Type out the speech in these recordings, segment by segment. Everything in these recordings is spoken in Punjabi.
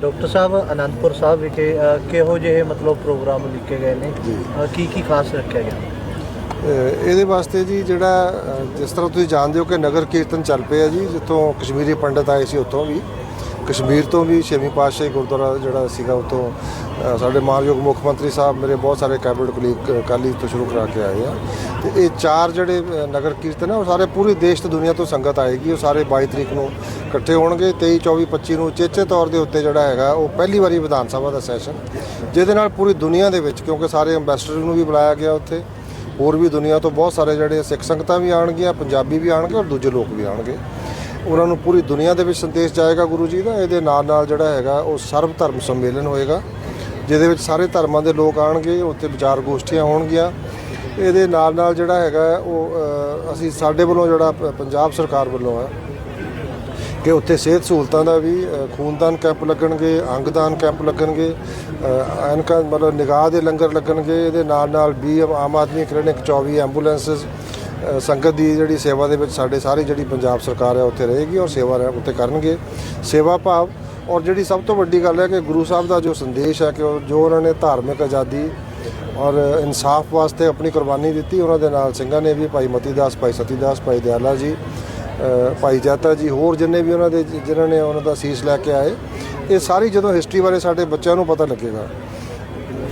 ਡਾਕਟਰ ਸਾਹਿਬ ਅਨੰਦਪੁਰ ਸਾਹਿਬ ਵਿਖੇ ਕਿਹੋ ਜਿਹੇ ਮਤਲਬ ਪ੍ਰੋਗਰਾਮ ਲਿਖੇ ਗਏ ਨੇ? ਕੀ ਕੀ ਖਾਸ ਰੱਖਿਆ ਗਿਆ? ਇਹਦੇ ਵਾਸਤੇ ਜੀ ਜਿਹੜਾ ਜਿਸ ਤਰ੍ਹਾਂ ਤੁਸੀਂ ਜਾਣਦੇ ਹੋ ਕਿ ਨਗਰ ਕੀਰਤਨ ਚੱਲ ਪਿਆ ਜੀ ਜਿੱਥੋਂ ਕਸ਼ਮੀਰੀ ਪੰਡਤ ਆਏ ਸੀ ਉੱਥੋਂ ਵੀ। ਕਸ਼ਮੀਰ ਤੋਂ ਵੀ ਛੇਵੀਂ ਪਾਤਸ਼ਾਹੀ ਗੁਰਦੁਆਰਾ ਜਿਹੜਾ ਸੀਗਾ ਉੱਥੋਂ ਸਾਡੇ ਮਾਨਯੋਗ ਮੁੱਖ ਮੰਤਰੀ ਸਾਹਿਬ ਮੇਰੇ ਬਹੁਤ ਸਾਰੇ ਕੈਬਨਿਟ ਕਲੀਗ ਕਾਲੀ ਤੋਂ ਸ਼ੁਰੂ ਕਰਾ ਕੇ ਆਏ ਆ। ਤੇ ਇਹ ਚਾਰ ਜਿਹੜੇ ਨਗਰ ਕੀਰਤਨ ਆ, ਉਹ ਸਾਰੇ ਪੂਰੇ ਦੇਸ਼ ਤੇ ਦੁਨੀਆ ਤੋਂ ਸੰਗਤ ਆਏਗੀ, ਉਹ ਸਾਰੇ 22 ਤਰੀਕ ਨੂੰ ਇਕੱਠੇ ਹੋਣਗੇ। 23 24 25 ਨੂੰ ਚੇਚੇ ਤੌਰ ਦੇ ਉੱਤੇ ਜਿਹੜਾ ਹੈਗਾ, ਉਹ ਪਹਿਲੀ ਵਾਰੀ ਵਿਧਾਨ ਸਭਾ ਦਾ ਸੈਸ਼ਨ, ਜਿਹਦੇ ਨਾਲ ਪੂਰੀ ਦੁਨੀਆ ਦੇ ਵਿੱਚ, ਕਿਉਂਕਿ ਸਾਰੇ ਅੰਬੈਸਡਰ ਨੂੰ ਵੀ ਬੁਲਾਇਆ ਗਿਆ ਉੱਥੇ, ਹੋਰ ਵੀ ਦੁਨੀਆ ਤੋਂ ਬਹੁਤ ਸਾਰੇ ਜਿਹੜੇ ਸਿੱਖ ਸੰਗਤਾਂ ਵੀ ਆਣਗੀਆਂ ਪੰਜਾਬੀ ਵੀ ਆਣਗੇ ਔਰ ਦੂਜੇ ਲੋਕ ਵੀ ਆਣਗੇ ਉਹਨਾਂ ਨੂੰ ਪੂਰੀ ਦੁਨੀਆ ਦੇ ਵਿੱਚ ਸੰਦੇਸ਼ ਜਾਏਗਾ ਗੁਰੂ ਜੀ ਦਾ। ਇਹਦੇ ਨਾਲ ਨਾਲ ਜਿਹੜਾ ਹੈਗਾ, ਉਹ ਸਰਬ ਧਰਮ ਸੰਮੇਲਨ ਹੋਏਗਾ, ਜਿਹਦੇ ਵਿੱਚ ਸਾਰੇ ਧਰਮਾਂ ਦੇ ਲੋਕ ਆਣਗੇ ਉੱਥੇ ਵਿਚਾਰ ਗੋਸ਼ਟੀਆਂ ਹੋਣਗੀਆਂ। ਇਹਦੇ ਨਾਲ ਨਾਲ ਜਿਹੜਾ ਹੈਗਾ, ਉਹ ਅਸੀਂ ਸਾਡੇ ਵੱਲੋਂ ਜਿਹੜਾ ਪੰਜਾਬ ਸਰਕਾਰ ਵੱਲੋਂ ਹੈ ਕਿ ਉੱਥੇ ਸਿਹਤ ਸਹੂਲਤਾਂ ਦਾ ਵੀ ਖੂਨਦਾਨ ਕੈਂਪ ਲੱਗਣਗੇ, ਅੰਗਦਾਨ ਕੈਂਪ ਲੱਗਣਗੇ ਐਨਕਾ ਮਤਲਬ ਨਿਗਾਹ ਦੇ ਲੰਗਰ ਲੱਗਣਗੇ। ਇਹਦੇ ਨਾਲ ਨਾਲ 20 ਆਮ ਆਦਮੀ ਕਲੀਨਿਕ 24 ਐਂਬੂਲੈਂਸਸ ਸੰਗਤ ਦੀ ਜਿਹੜੀ ਸੇਵਾ ਦੇ ਵਿੱਚ ਸਾਡੇ ਸਾਰੀ ਜਿਹੜੀ ਪੰਜਾਬ ਸਰਕਾਰ ਹੈ ਉੱਥੇ ਰਹੇਗੀ ਔਰ ਸੇਵਾ ਰਹਿ- ਉੱਥੇ ਕਰਨਗੇ। ਸੇਵਾ ਭਾਵ ਔਰ ਜਿਹੜੀ ਸਭ ਤੋਂ ਵੱਡੀ ਗੱਲ ਹੈ ਕਿ ਗੁਰੂ ਸਾਹਿਬ ਦਾ ਜੋ ਸੰਦੇਸ਼ ਹੈ ਕਿ ਉਹ- ਜੋ ਉਹਨਾਂ ਨੇ ਧਾਰਮਿਕ ਆਜ਼ਾਦੀ ਔਰ ਇਨਸਾਫ ਵਾਸਤੇ ਆਪਣੀ ਕੁਰਬਾਨੀ ਦਿੱਤੀ, ਉਹਨਾਂ ਦੇ ਨਾਲ ਸਿੰਘਾਂ ਨੇ ਵੀ, ਭਾਈ ਮਤੀਦਾਸ, ਭਾਈ ਸਤੀਦਾਸ, ਭਾਈ ਦਿਆਲਾ ਜੀ ਭਾਈ ਜਾਤਾ ਜੀ, ਹੋਰ ਜਿੰਨੇ ਵੀ ਉਹਨਾਂ ਦੇ ਜਿਨ੍ਹਾਂ ਨੇ ਉਹਨਾਂ ਦਾ ਸੀਸ ਲੈ ਕੇ ਆਏ, ਇਹ ਸਾਰੀ ਜਦੋਂ ਹਿਸਟਰੀ ਬਾਰੇ ਸਾਡੇ ਬੱਚਿਆਂ ਨੂੰ ਪਤਾ ਲੱਗੇਗਾ।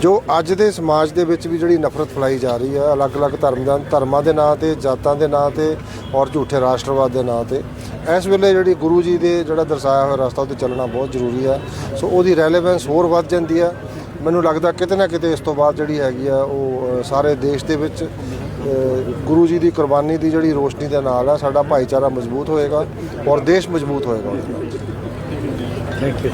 ਜੋ ਅੱਜ ਦੇ ਸਮਾਜ ਦੇ ਵਿੱਚ ਵੀ ਜਿਹੜੀ ਨਫ਼ਰਤ ਫੈਲਾਈ ਜਾ ਰਹੀ ਹੈ, ਅਲੱਗ-ਅਲੱਗ ਧਰਮ ਦਾ ਧਰਮਾਂ ਦੇ ਨਾਂ ਤੇ, ਜਾਤਾਂ ਦੇ ਨਾਂ ਤੇ ਔਰ ਝੂਠੇ ਰਾਸ਼ਟਰਵਾਦ ਦੇ ਨਾਂ ਤੇ। ਇਸ ਵੇਲੇ ਜਿਹੜੀ ਗੁਰੂ ਜੀ ਦੇ ਜਿਹੜਾ ਦਰਸਾਇਆ ਹੋਇਆ ਰਸਤਾ ਉੱਤੇ ਚੱਲਣਾ ਬਹੁਤ ਜ਼ਰੂਰੀ ਹੈ। ਸੋ ਉਹਦੀ ਰੈਲੇਵੈਂਸ ਹੋਰ ਵੱਧ ਜਾਂਦੀ ਹੈ। ਮੈਨੂੰ ਲੱਗਦਾ ਕਿਤੇ ਨਾ ਕਿਤੇ ਇਸ ਤੋਂ ਬਾਅਦ ਜਿਹੜੀ ਹੈਗੀ ਆ, ਉਹ ਸਾਰੇ ਦੇਸ਼ ਦੇ ਵਿੱਚ ਗੁਰੂ ਜੀ ਦੀ ਕੁਰਬਾਨੀ ਦੀ ਜਿਹੜੀ ਰੋਸ਼ਨੀ ਦੇ ਨਾਲ ਆ, ਸਾਡਾ ਭਾਈਚਾਰਾ ਮਜ਼ਬੂਤ ਹੋਏਗਾ ਔਰ ਦੇਸ਼ ਮਜ਼ਬੂਤ ਹੋਏਗਾ। Thank you